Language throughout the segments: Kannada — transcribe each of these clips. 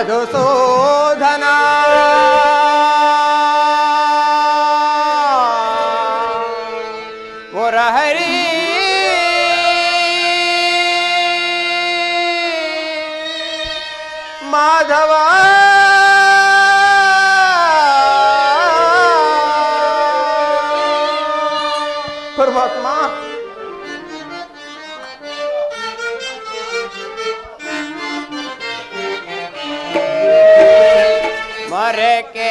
मधुसूदना मुरहरी माधवा। माधव हर के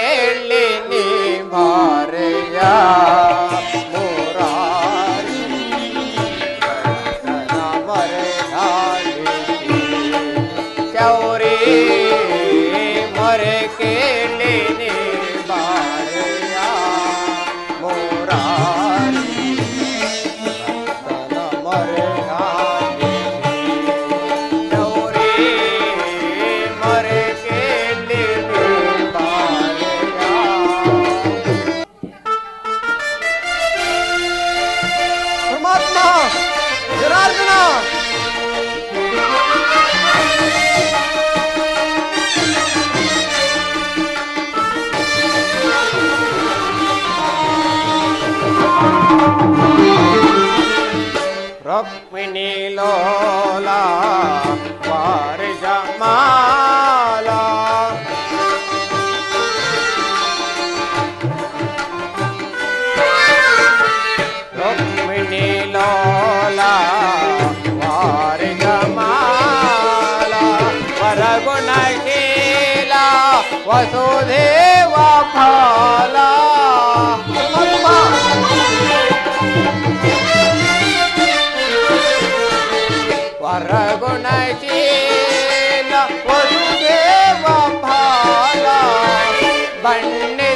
கண்ணே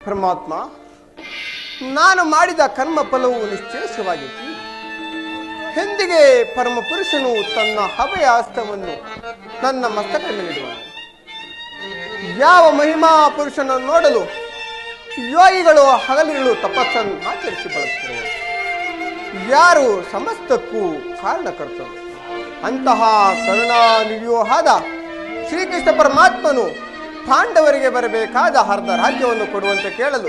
ಪರಮಾತ್ಮ, ನಾನು ಮಾಡಿದ ಕರ್ಮ ಫಲವು ನಿಶ್ಚೇಷವಾಗೈತಿ ಹಿಂದಿಗೆ ಪರಮ ಪುರುಷನು ತನ್ನ ಹವೆಯ ಹಸ್ತವನ್ನು ನನ್ನ ಮಸ್ತಕ ನೀಡುವನು ಯಾವ ಮಹಿಮಾ ಪುರುಷನನ್ನು ನೋಡಲು ಯೋಗಿಗಳು ಹಗಲಿಗಳು ತಪಸ್ಸನ್ನು ಆಚರಿಸಿ ಯಾರು ಸಮಸ್ತಕ್ಕೂ ಕಾರಣಕರ್ತರು. ಅಂತಹ ಕರುಣಾನಿಧಿಯೂ ಆದ ಶ್ರೀಕೃಷ್ಣ ಪರಮಾತ್ಮನು ಪಾಂಡವರಿಗೆ ಬರಬೇಕಾದ ಅರ್ಧ ರಾಜ್ಯವನ್ನು ಕೊಡುವಂತೆ ಕೇಳಲು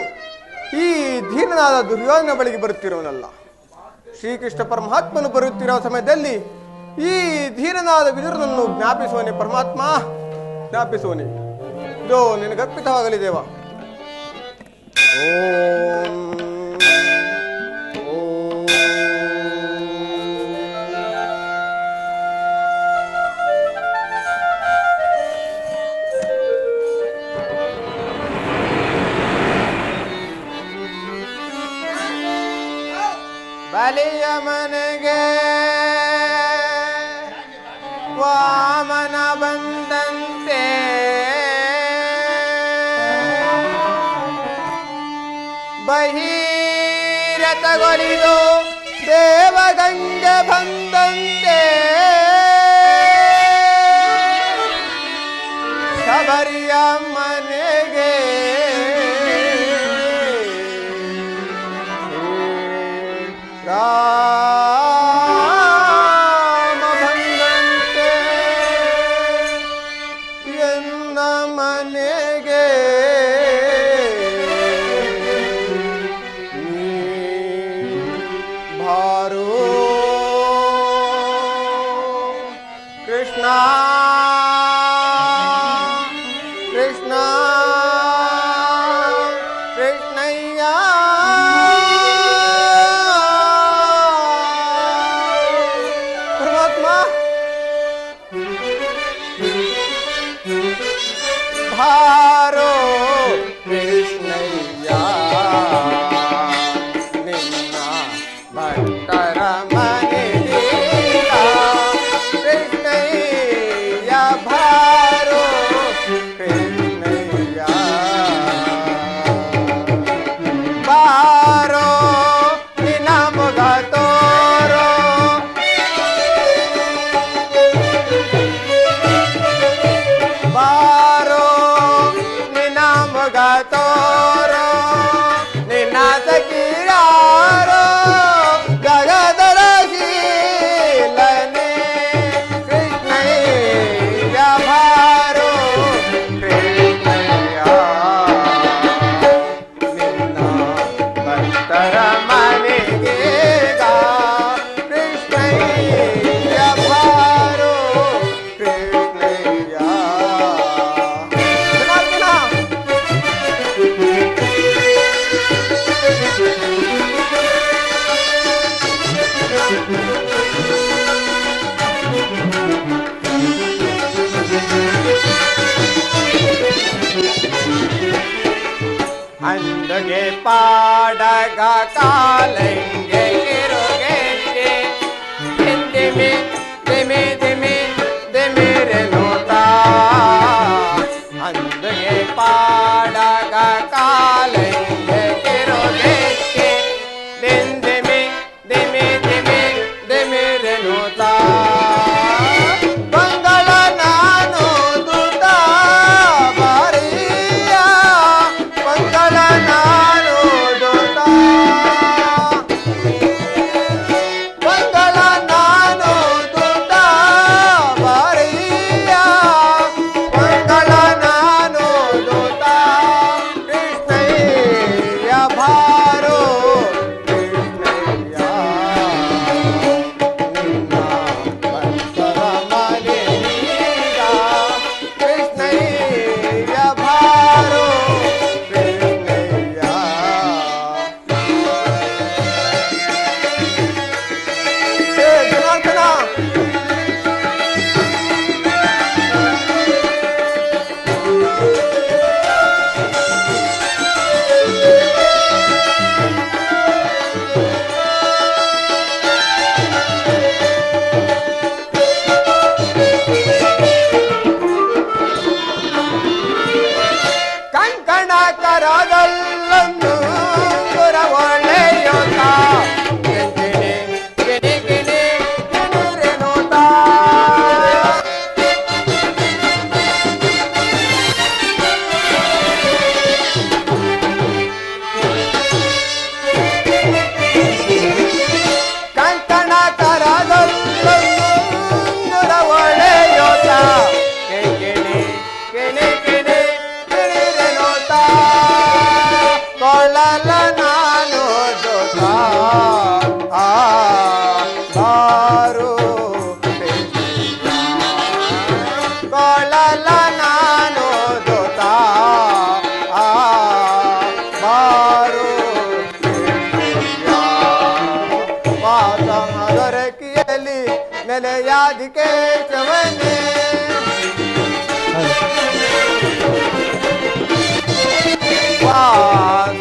ಈ ದೀನನಾದ ದುರ್ಯೋಧನ ಬಳಿಗೆ ಬರುತ್ತಿರುವನಲ್ಲ. ಶ್ರೀಕೃಷ್ಣ ಪರಮಾತ್ಮನು ಬರುತ್ತಿರುವ ಸಮಯದಲ್ಲಿ ಈ ಧೀರನಾದ ವಿದುರನನ್ನು ಜ್ಞಾಪಿಸುವನೆ ಪರಮಾತ್ಮ. ಜ್ಞಾಪಿಸುವನೆ. ಇದು ನಿನಗರ್ಪಿತವಾಗಲಿ ದೇವ. ಓಂ ಓಂ का ಕಂಕಣ मंगल याद के चवने हाँ। वाह।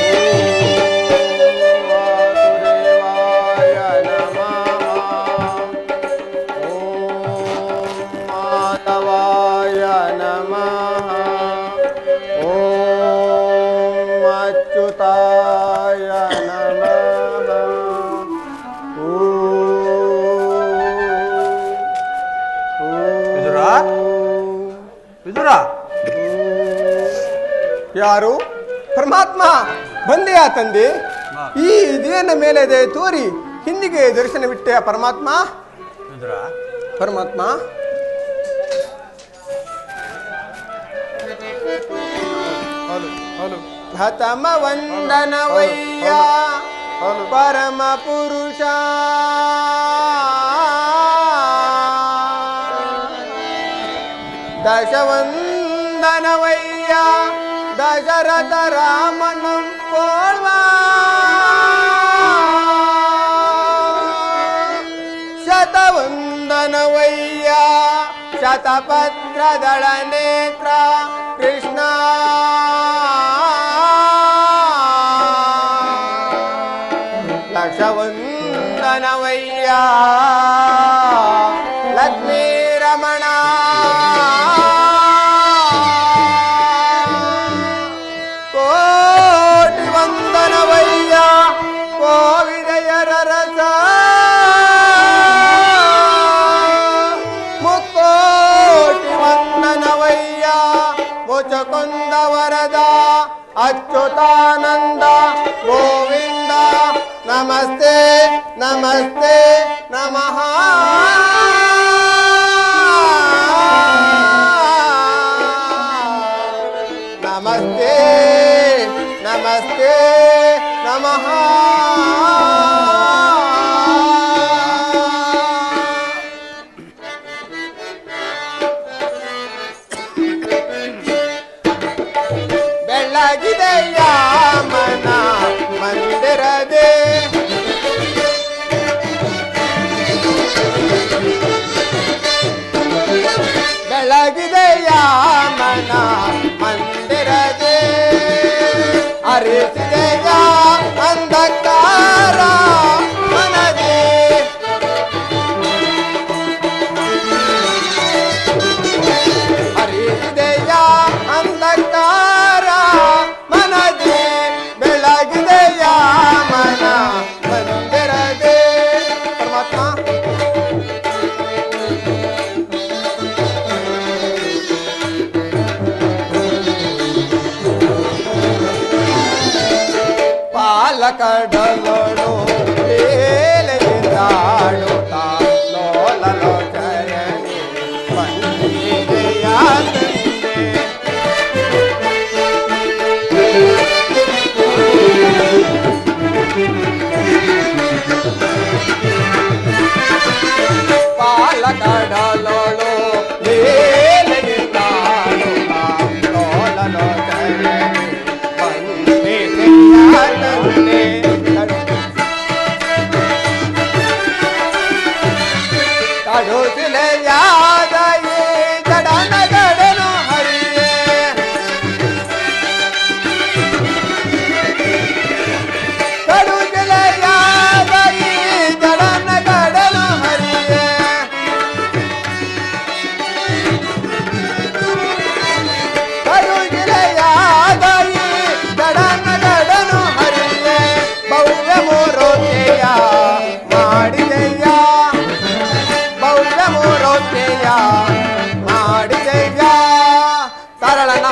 ಬಂದೆಯಾ ತಂದೆ? ಈ ಇದೇನ ಮೇಲೆ ಇದೆ ತೋರಿ ಹಿಂದಿಗೆ ದರ್ಶನವಿಟ್ಟೆಯ ಪರಮಾತ್ಮ? ಪರಮಾತ್ಮ? ಹತಮ ವಂದನವಯ್ಯ ಪರಮ ಪುರುಷ. ದಶವಂದನವಯ್ಯ ದಶರಥರ மாமனம் போல்வா ಶತವಂದನವಯ್ಯ ಶತಪತ್ರದಳನೆ అచ్యుతానంద గోవింద నమస్తే నమస్తే నమ.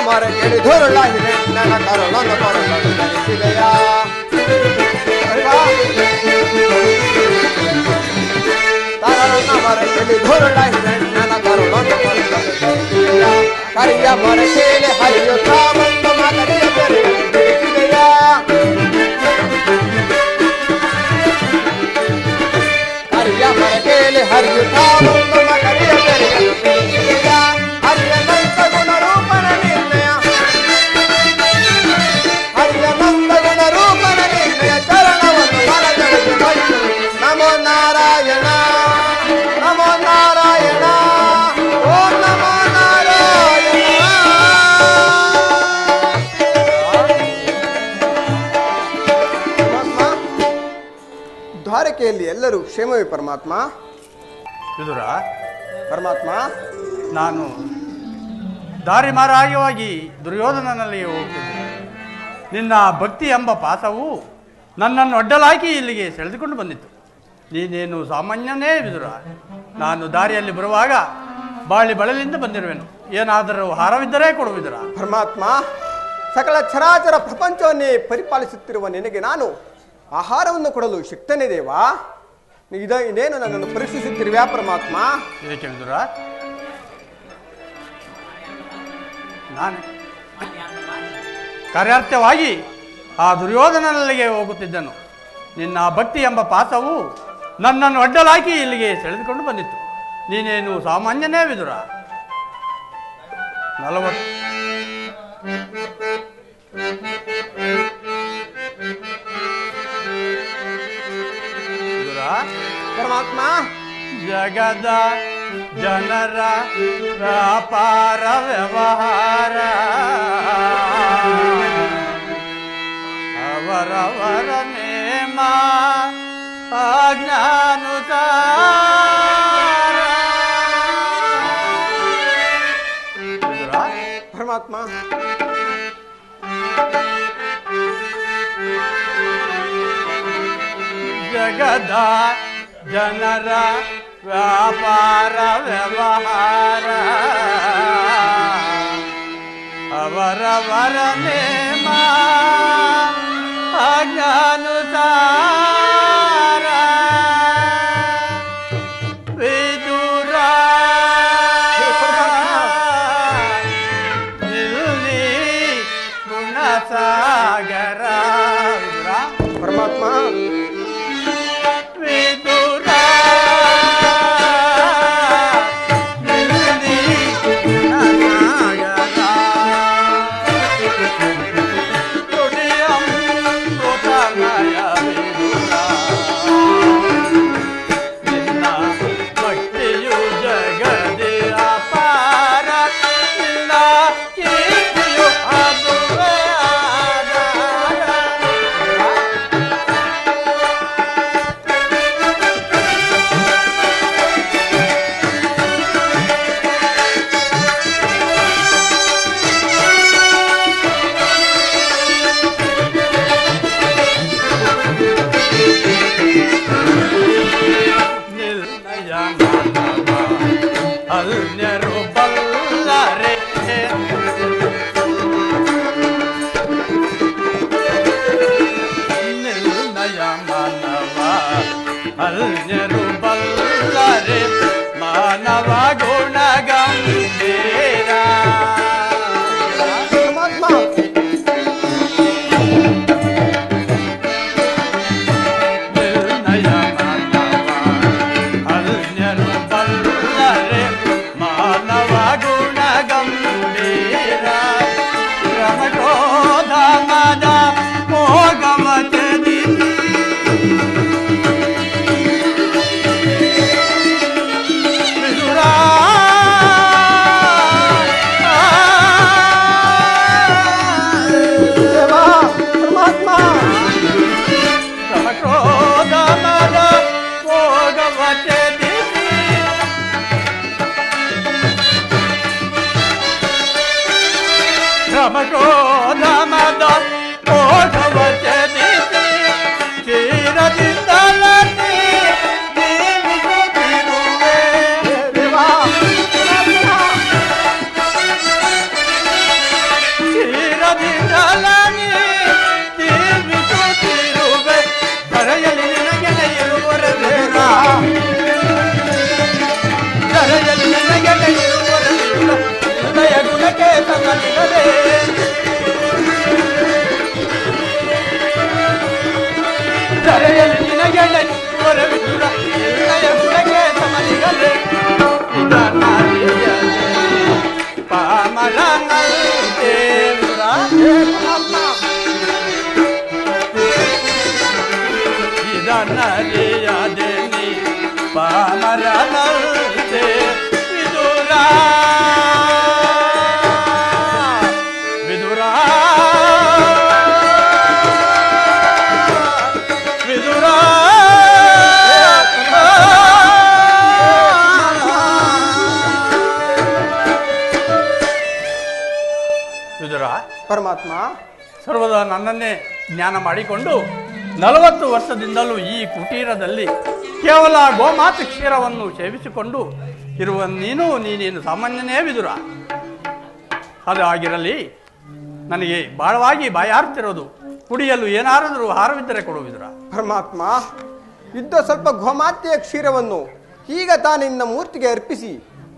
ಮರ ಕೇಳಿ ಧೋರುಳ ಹಿರಣ್ಣನ ಕರುಳನ್ನು ಕರುಳನ್ನು ಧರಿಸಿದೆಯ ತರಳನ ಮರ ಕೇಳಿ ಧೋರುಳ ಹಿರಣ್ಣನ ಕರುಳನ್ನು ಕರುಳನ್ನು ಧರಿಸಿದೆಯ ಕರಿಯ ಮರ ಕೇಳಿ ಹರಿಯುತ್ತ ಬಂದು ಮಗರಿಯ ಬೆರೆಯನ್ನು ಬಿಡಿಸಿದೆಯ ಹರಿಯ ಮರಕೇಲಿ ಹರಿಯುತ್ತ ಒಂದು ದ್ವಾರಕೆಯಲ್ಲಿ ಎಲ್ಲರೂ ಕ್ಷೇಮವೇ ಪರಮಾತ್ಮ? ವಿದುರ ಪರಮಾತ್ಮ? ನಾನು ದಾರಿ ಮಾರಾಯವಾಗಿ ದುರ್ಯೋಧನನಲ್ಲಿ ಹೋಗ್ತಿದ್ದೆ ನಿನ್ನ ಭಕ್ತಿ ಎಂಬ ಪಾಸವು ನನ್ನನ್ನು ಅಡ್ಡಲಾಗಿ ಇಲ್ಲಿಗೆ ಸೆಳೆದುಕೊಂಡು ಬಂದಿತ್ತು ನೀನೇನು ಸಾಮಾನ್ಯನೇ ವಿದುರ ನಾನು ದಾರಿಯಲ್ಲಿ ಬರುವಾಗ ಬಾಳಿ ಬಳಲಿಂದ ಬಂದಿರುವೆನು. ಏನಾದರೂ ಹಾರವಿದ್ದರೆ ಕೊಡು ವಿದುರ ಪರಮಾತ್ಮ ಸಕಲ ಚರಾಚರ ಪ್ರಪಂಚವನ್ನೇ ಪರಿಪಾಲಿಸುತ್ತಿರುವ ನಿನಗೆ ನಾನು ಆಹಾರವನ್ನು ಕೊಡಲು ಶಕ್ತನೇ ದೇವ. ಇದ ಇದೇನು ನನ್ನನ್ನು ಪರೀಕ್ಷಿಸುತ್ತಿರುವ್ಯಾ ಪರಮಾತ್ಮ? ಏಕೆ ವಿದುರ? ನಾನು. ಕಾರ್ಯಾರ್ಥವಾಗಿ ಆ ದುರ್ಯೋಧನಲ್ಲಿಗೆ ಹೋಗುತ್ತಿದ್ದನು. ನಿನ್ನ ಭಕ್ತಿ ಎಂಬ ಪಾತ್ರವು ನನ್ನನ್ನು ಅಡ್ಡಲಾಗಿ ಇಲ್ಲಿಗೆ ಸೆಳೆದುಕೊಂಡು ಬಂದಿತ್ತು. ನೀನೇನು ಸಾಮಾನ್ಯನೇ ವಿದುರ? ನಲವತ್ತು. ಪರಮಾತ್ಮ ಜಗದ ಜನರ ವ್ಯಾಪಾರ ವ್ಯವಹಾರ ಅವರವರ ನೇಮ ಅಜ್ಞಾನುಸಾರ ವಿದುರ, ಪರಮಾತ್ಮ ಜಗದ ಜನರ ವ್ಯಾಪಾರ ವ್ಯವಹಾರ ಅವರವರ ನೇಮ ಅಜ್ಞಾನುಸಾರ ಪರಮಾತ್ಮ ಸರ್ವದಾ ನನ್ನನ್ನೇ ಜ್ಞಾನ ಮಾಡಿಕೊಂಡು ನಲವತ್ತು ವರ್ಷದಿಂದಲೂ ಈ ಕುಟೀರದಲ್ಲಿ ಕೇವಲ ಗೋಮಾತ ಕ್ಷೀರವನ್ನು ಸೇವಿಸಿಕೊಂಡು ಇರುವ ನೀನು ನೀನೇನು ಸಾಮಾನ್ಯನೇ ಬಿದುರ ಅದು ಆಗಿರಲಿ ನನಗೆ ಬಹಳವಾಗಿ ಬಾಯಾರ್ತಿರೋದು ಕುಡಿಯಲು ಏನಾದರೂ ಹಾರವಿದ್ದರೆ ಕೊಡು ವಿದುರ. ಪರಮಾತ್ಮ ಇದ್ದ ಸ್ವಲ್ಪ ಗೋಮಾತೆಯ ಕ್ಷೀರವನ್ನು ಈಗ ತಾನಿನ್ನ ಮೂರ್ತಿಗೆ ಅರ್ಪಿಸಿ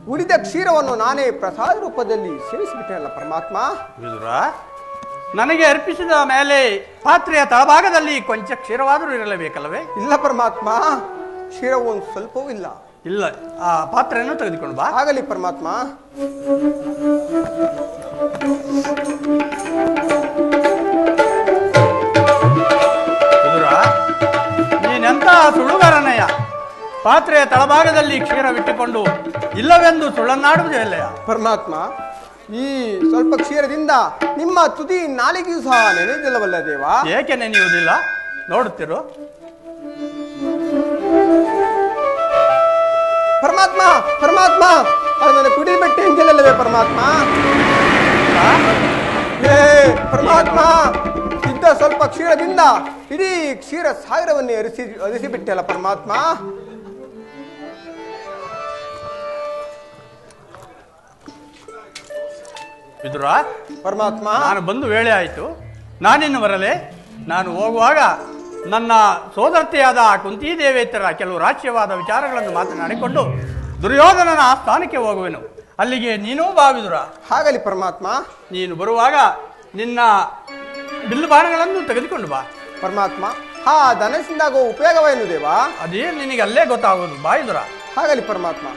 ಉಳಿದ ಕ್ಷೀರವನ್ನು ನಾನೇ ಪ್ರಸಾದ ರೂಪದಲ್ಲಿ ಸೇವಿಸಿಬಿಟ್ಟೆನಲ್ಲ ಪರಮಾತ್ಮ. ವಿದುರ ನನಗೆ ಅರ್ಪಿಸಿದ ಮೇಲೆ ಪಾತ್ರೆಯ ತಳಭಾಗದಲ್ಲಿ ಕೊಂಚ ಕ್ಷೀರವಾದರೂ ಇರಲೇಬೇಕಲ್ಲವೇ? ಇಲ್ಲ ಪರಮಾತ್ಮ ಕ್ಷೀರವು ಒಂದು ಸ್ವಲ್ಪವೂ ಇಲ್ಲ. ಇಲ್ಲ. ಆ ಪಾತ್ರೆಯನ್ನು ತೆಗೆದುಕೊಂಡು ಬಾ. ಆಗಲಿ ಪರಮಾತ್ಮ. ನೀನೆಂತ ಸುಳುಗಾರನಯ್ಯ? ಪಾತ್ರೆಯ ತಳಭಾಗದಲ್ಲಿ ಕ್ಷೀರವಿಟ್ಟುಕೊಂಡು ಇಲ್ಲವೆಂದು ಸುಳ್ಳನ್ನಾಡುವುದೇ ಇಲ್ಲಯ್ಯ ಪರಮಾತ್ಮ ಈ ಸ್ವಲ್ಪ ಕ್ಷೀರದಿಂದ ನಿಮ್ಮ ತುದಿ ನಾಲಿಗೆಯೂ ಸಹ ನೆನೆದಿಲ್ಲವಲ್ಲ ದೇವ? ಏಕೆ ನೆನೆಯುವುದಿಲ್ಲ? ನೋಡುತ್ತಿರು. ಪರಮಾತ್ಮ ಪರಮಾತ್ಮ ಅದನ್ನು ನನ್ನ ಕುಡಿ ಬೆಟ್ಟಿ ಎಂಜಲಲ್ಲವೇ ಪರಮಾತ್ಮ? ಏ ಪರಮಾತ್ಮ ಇದ್ದ ಸ್ವಲ್ಪ ಕ್ಷೀರದಿಂದ ಇಡೀ ಕ್ಷೀರ ಸಾಗರವನ್ನೇ ಅರಿಸಿ ಅರಿಸಿಬಿಟ್ಟೆಲ್ಲ ಪರಮಾತ್ಮ. ವಿದುರ ಪರಮಾತ್ಮ. ನಾನು ಬಂದು ವೇಳೆ ಆಯಿತು. ನಾನಿನ್ನು ಬರಲೆ. ನಾನು ಹೋಗುವಾಗ ನನ್ನ ಸೋದರತೆಯಾದ ಕುಂತಿದೇವೇತರ ಕೆಲವು ರಾಜ್ಯವಾದ ವಿಚಾರಗಳನ್ನು ಮಾತನಾಡಿಕೊಂಡು ದುರ್ಯೋಧನನ ಸ್ಥಾನಕ್ಕೆ ಹೋಗುವೆನು. ಅಲ್ಲಿಗೆ ನೀನೂ ಬಾವಿದುರ ಹಾಗಲಿ ಪರಮಾತ್ಮ. ನೀನು ಬರುವಾಗ ನಿನ್ನ ಬಿಲ್ಲು ಬಾಣಗಳನ್ನು ತೆಗೆದುಕೊಂಡು ಬಾ. ಪರಮಾತ್ಮ ಹಾ ಧನಸ್ಸಿಂದಾಗುವ ಉಪಯೋಗವೇನು ದೇವಾ? ಅದೇ ನಿನಗೆ ಅಲ್ಲೇ ಗೊತ್ತಾಗೋದು ಬಾಯಿದುರ ಹಾಗಲಿ ಪರಮಾತ್ಮ.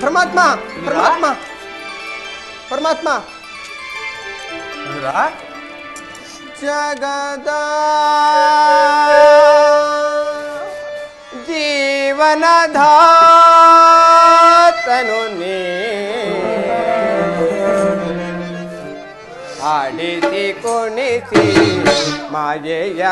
ಪರಮಾತ್ಮ ಪರಮಾತ್ಮ ಪರಮಾತ್ಮ ವಿದುರ ಜಗದ ಜೀವನಧಾತನು ನೀ ಆಡಿಸಿ ಕುಣಿಸಿ ಮಾಯೆಯ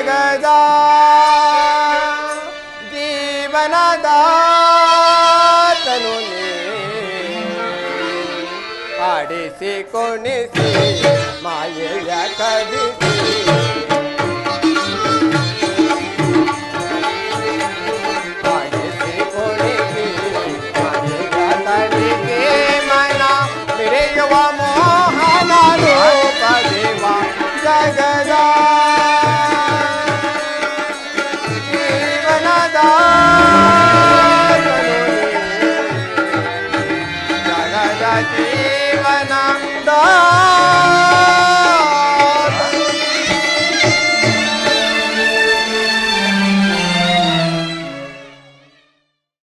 ಜಗದ ಜೀವನದ ತನು ಆಡಿಸಿ ಕೊಣಿಸಿ